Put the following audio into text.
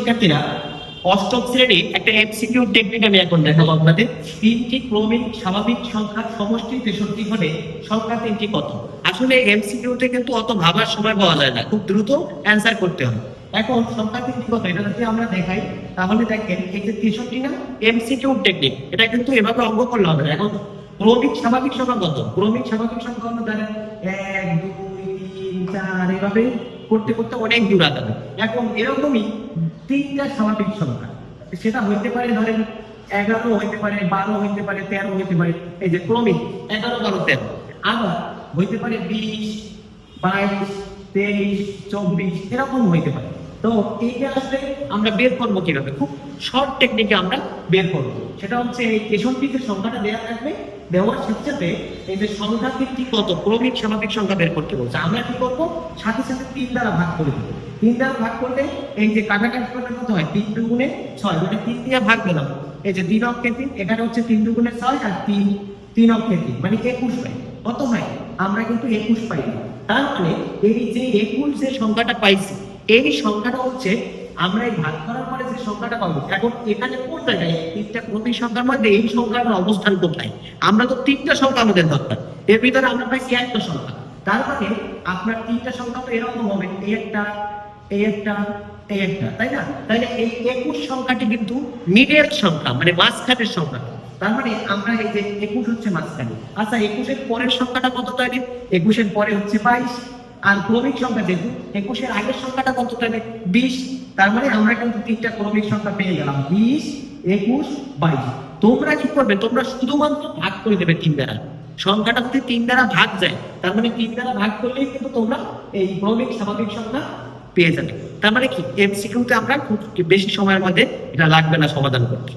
শিক্ষার্থীরা অষ্টম শ্রেণি একটা এমসিকিউ টেকনিক আমি এখন দেখাবো আপনাদের। তিনটি ক্রমিক স্বাভাবিক সংখ্যার সমষ্টি তেষট্টি হলে সংখ্যা তিনটি কত আসলে এমসিকিউতে কিন্তু অত ভাবার সময় পাওয়া যায় না, খুব দ্রুত অ্যান্সার করতে এখন সংখ্যা তিনটি কত এটা যদি আমরা দেখাই, তাহলে দেখেন, এই যে তেষট্টি না এমসিকিউ টেকনিক এটা কিন্তু এভাবে অঙ্ক করলে হবে না। এখন ক্রমিক স্বাভাবিক সংখ্যা কত? ক্রমিক স্বাভাবিক সংখ্যা হলো এক, দুই, তিন, চার, এভাবে করতে করতে অনেক দূর আগাবে। এখন এরকমই তিনটা স্বাভাবিক সংখ্যা। সেটা হইতে পারে ধরেন এগারো হইতে পারে, বারো হইতে পারে, তেরো হইতে পারে, এই যে ক্রমিক এগারো বারো তেরো। আবার হইতে পারে বিশ, বাইশ, তেইশ, চব্বিশ, এরকম হইতে পারে। তো এইটা আসলে আমরা বের করব কীভাবে? খুব শর্ট টেকনিকে আমরা বের সেটা হচ্ছে এই সংখ্যাটা দেওয়া থাকবে। দেওয়ার সাথে সাথে এই যে সংখ্যা কত? ক্রমিক স্বাভাবিক সংখ্যা বের করতে বলছে। আমরা কি করব? সাথে সাথে তিন দ্বারা ভাগ করে দেবো। তিন দ্বারা ভাগ করলে এই যে কাটাকাটি কত হয়? তিন দুগুণে ছয়। মানে তিন দিয়ে ভাগ দিলাম এই যে তিন অক্ষে তিন, এখানে হচ্ছে তিন দুগুণে ছয় আর তিন তিন অক্ষে তিন। মানে একুশ পাই কত হয়? আমরা কিন্তু একুশ পাই তার মানে এই যে একুশ যে সংখ্যাটা পাইছি এই সংখ্যাটা হচ্ছে, আমরা এই ভাগ করার পরে যে সংখ্যাটা পাবো, এখন এখানে কোন জায়গায় তিনটা প্রতি সংখ্যার মধ্যে এই সংখ্যাটার অবস্থান কোথায়? আমরা তো তিনটা সংখ্যা আমাদের দরকার এর ভিতরে আমরা পাইছি একটা সংখ্যা। তার মানে আপনার তিনটা সংখ্যা তো এরকম হবে এই একটা এই একটা এই একটা, তাই না? তাহলে এই একুশ সংখ্যাটি কিন্তু মিডল সংখ্যা মানে মাঝখানের সংখ্যা। তার মানে আমরা এই যে একুশ হচ্ছে মাঝখানে। আচ্ছা একুশের পরের সংখ্যাটা কত তৈরি একুশের পরে হচ্ছে বাইশ। আর ক্রমিক সংখ্যা দেখুন একুশের আগের সংখ্যাটা কত তৈরি বিশ। তার মানে আমরা কিন্তু তিনটা ক্রমিক সংখ্যা পেয়ে গেলাম। বিশ, একুশ, বাইশ। তোমরা কি করবে? তোমরা শুধুমাত্র ভাগ করে দেবে তিন দ্বারা। সংখ্যাটা যদি তিন দ্বারা ভাগ যায়, তার মানে তিন দ্বারা ভাগ করলেই কিন্তু তোমরা এই ক্রমিক স্বাভাবিক সংখ্যা পেয়ে যাবে। তার মানে কি? এমসিকিউতে আমরা খুব বেশি সময়ের মধ্যে এটা লাগবে না সমাধান করতে।